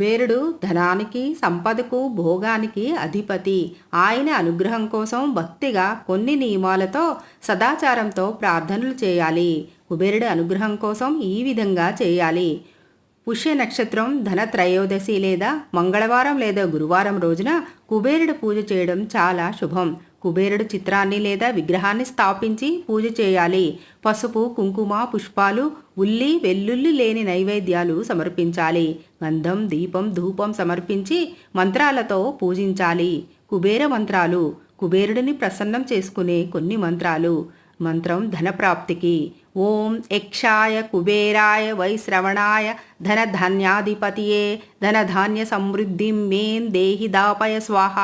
కుబేరుడు ధనానికి సంపదకు భోగానికి అధిపతి. ఆయన అనుగ్రహం కోసం భక్తిగా కొన్ని నియమాలతో సదాచారంతో ప్రార్థనలు చేయాలి. కుబేరుడి అనుగ్రహం కోసం ఈ విధంగా చేయాలి. పుష్య నక్షత్రం ధన త్రయోదశి లేదా మంగళవారం లేదా గురువారం రోజున కుబేరుడు పూజ చేయడం చాలా శుభం. కుబేరుడు చిత్రాన్ని లేదా విగ్రహాన్ని స్థాపించి పూజ చేయాలి. పసుపు కుంకుమ పుష్పాలు ఉల్లి వెల్లుల్లి లేని నైవేద్యాలు సమర్పించాలి. గంధం దీపం ధూపం సమర్పించి మంత్రాలతో పూజించాలి. కుబేర మంత్రాలు. కుబేరుడిని ప్రసన్నం చేసుకునే కొన్ని మంత్రాలు. మంత్రం ధనప్రాప్తికి. ఓం యక్షాయ కుబేరాయ వైశ్రవణాయ ధనధాన్యాధిపతియే ధనధాన్య సమృద్ధిం మేం దేహి దాపయ స్వాహ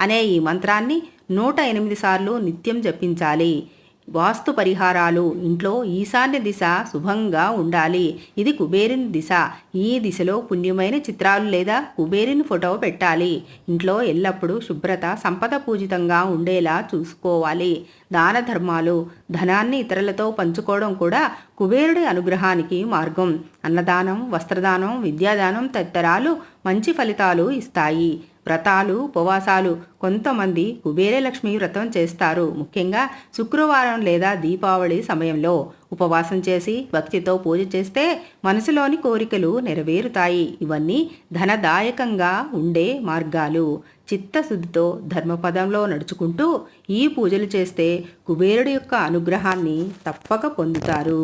అనే ఈ మంత్రాన్ని నూట ఎనిమిది సార్లు నిత్యం జపించాలి. వాస్తు పరిహారాలు ఇంట్లో ఈశాన్య దిశ శుభంగా ఉండాలి. ఇది కుబేరుని దిశ. ఈ దిశలో పుణ్యమైన చిత్రాలు లేదా కుబేరుని ఫోటో పెట్టాలి. ఇంట్లో ఎల్లప్పుడూ శుభ్రత సంపద పూజితంగా ఉండేలా చూసుకోవాలి. దాన ధర్మాలు ధనాన్ని ఇతరులతో పంచుకోవడం కూడా కుబేరుడి అనుగ్రహానికి మార్గం. అన్నదానం వస్త్రదానం విద్యాదానం తదితరాలు మంచి ఫలితాలు ఇస్తాయి. వ్రతాలు ఉపవాసాలు కొంతమంది కుబేరలక్ష్మి వ్రతం చేస్తారు. ముఖ్యంగా శుక్రవారం లేదా దీపావళి సమయంలో ఉపవాసం చేసి భక్తితో పూజ చేస్తే మనసులోని కోరికలు నెరవేరుతాయి. ఇవన్నీ ధనదాయకంగా ఉండే మార్గాలు. చిత్తశుద్ధితో ధర్మపదంలో నడుచుకుంటూ ఈ పూజలు చేస్తే కుబేరుడి యొక్క అనుగ్రహాన్ని తప్పక పొందుతారు.